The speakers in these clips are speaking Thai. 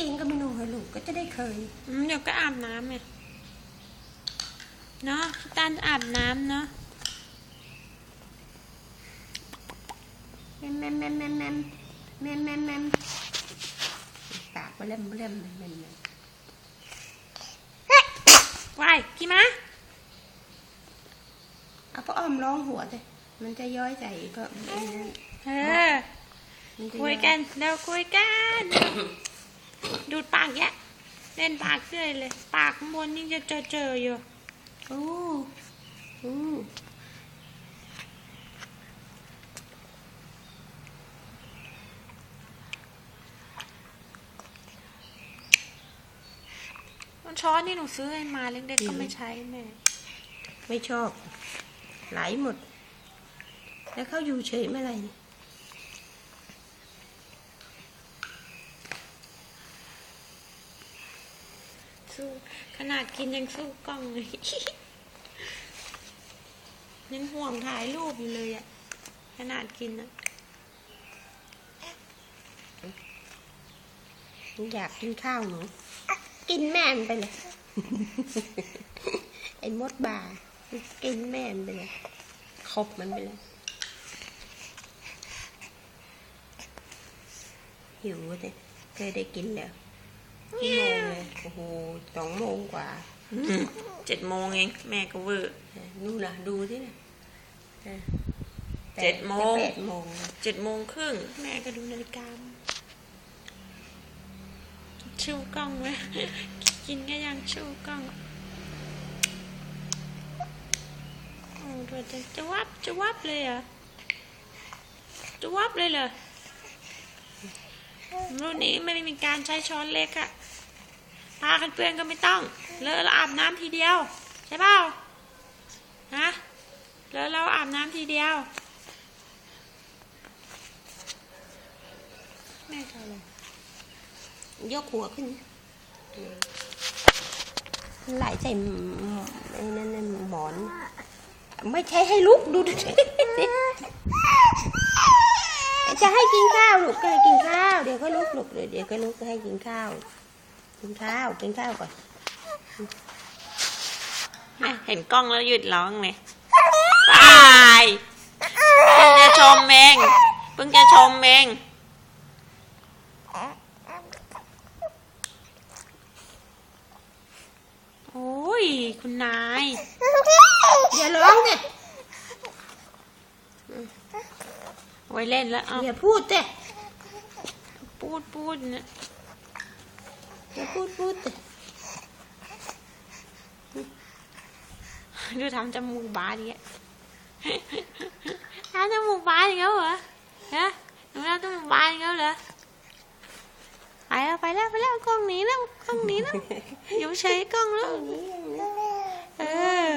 เองก็ไม่รู้เหรอลูกก็จะได้เคยอืมเดี๋ยวก็อาบน้ำไงเนาะพี่ตาลอาบน้ำเนาะแมมแมมแมมแมมแมมแมมแมมแมมปากเล่มเล่มแมมแมมแมมวายกี่มาเอาพ่ออ้อมร้องหัวเลยมันจะย้อยใส่ก็ไอ้นั่นเออมันจะคุยกันเร็วคุยกัน ดูดปากแยะ เล่นปากเรื่อยเลย ปากข้างบนยังจะเจอเจอๆอยู่โอ้โอ้มันช้อนที่หนูซื้อให้มาเล็กๆก็ไม่ใช้แม่ ไม่ชอบ ไหลหมด แล้วเขาอยู่เฉยเมื่อไหร่นี่ สู้ ขนาดกินยังสู้กล้องเลยยังห่วงถ่ายรูปอยู่เลยอะขนาดกินอะอยากกินข้าวหนูกินแม่มนไปเลย ไอ้มดบากินแม่มนไปเลยขบมันไปเลย หิวเลยเคยได้กินแล้วกี่ โมงเลยโอ้โหสองโมงกว่าเจ็ดโมงเอง แม่ก็เวอร์นู่นนะดูที่นะออเจ็ดโมงแปดโมงเจ็ดโมงครึ่ง แม่ก็ดูนาฬิกาชูกล้องไว้กินก็ยังชูกล้องโอ้ตัวจะจะวับจะวับเลยเหรอจะวับเลยเหรอรุ่นนี้ไม่ได้มีการใช้ช้อนเล็กอะ พากันเปื้อนก็ไม่ต้อง เลอะแล้วอาบน้ำทีเดียว ใช่เปล่าฮะเลอะแล้วอาบน้ำทีเดียวแม่จเอาอะไรยกหัวขึ้นไหลใส่ไอ้นั่นน่ะหมอน ไม่ใช่ให้ลุกดูดิจะให้กินข้าวลูกก็ให้กินข้าว เดี๋ยวก็ลุกลูกเดี๋ยวเดี๋ยวก็ลุกให้กินข้าว กินข้าวกินข้าวก่อนแม่เห็นกล้องแล้วหยุดร้องเลยตายเพิ่งจะชมเองเพิ่งจะชมเองโอ้ย คุณนายอย่าร้องเนี่ยไว้เล่นแล้วเอาอย่าพูดเต้พูดพูดนะ อย่าพูดพูดเต้ดูทำจมูกบานอย่างเงี้ยทำจมูกบานอย่างเงี้ยเหรอฮะหนูทำจมูกบานอย่างเงี้ยเหรอไปแล้วไปแล้วไปแล้วกล้องหนีแล้วกล้องหนีแล้วอยู่เฉยกล้องแล้วเออ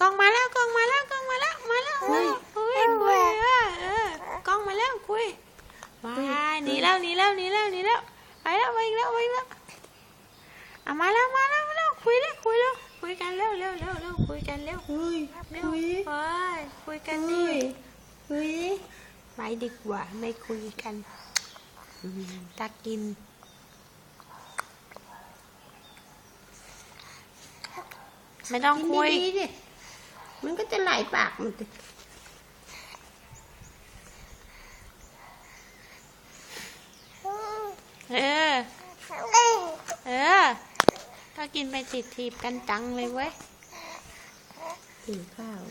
กล้องมาแล้วกล้องมาแล้วกล้องมาแล้วมาแล้วคุยคุยคุยเออเออกล้องมาแล้วคุยว้ายหนีแล้วหนีแล้วหนีแล้วหนีแล้วไป แล้วไปอีกแล้วไปอีกแล้วเอามาแล้วมาแล้วมาแล้วคุยแล้วคุยแล้วคุยกันเร็วเร็วเร็วเร็วคุยกันเร็วคุยเร็วคุยเฮ้ยคุยกันคุดิยคุยไปดีกว่าไม่คุยกันอืมตากินไม่ต้องกินคุยดีๆดิมันก็จะไหลปากมันสิ เออ เออถ้ากินไปติดทีบกันจังเลยเว้ย กินข้าว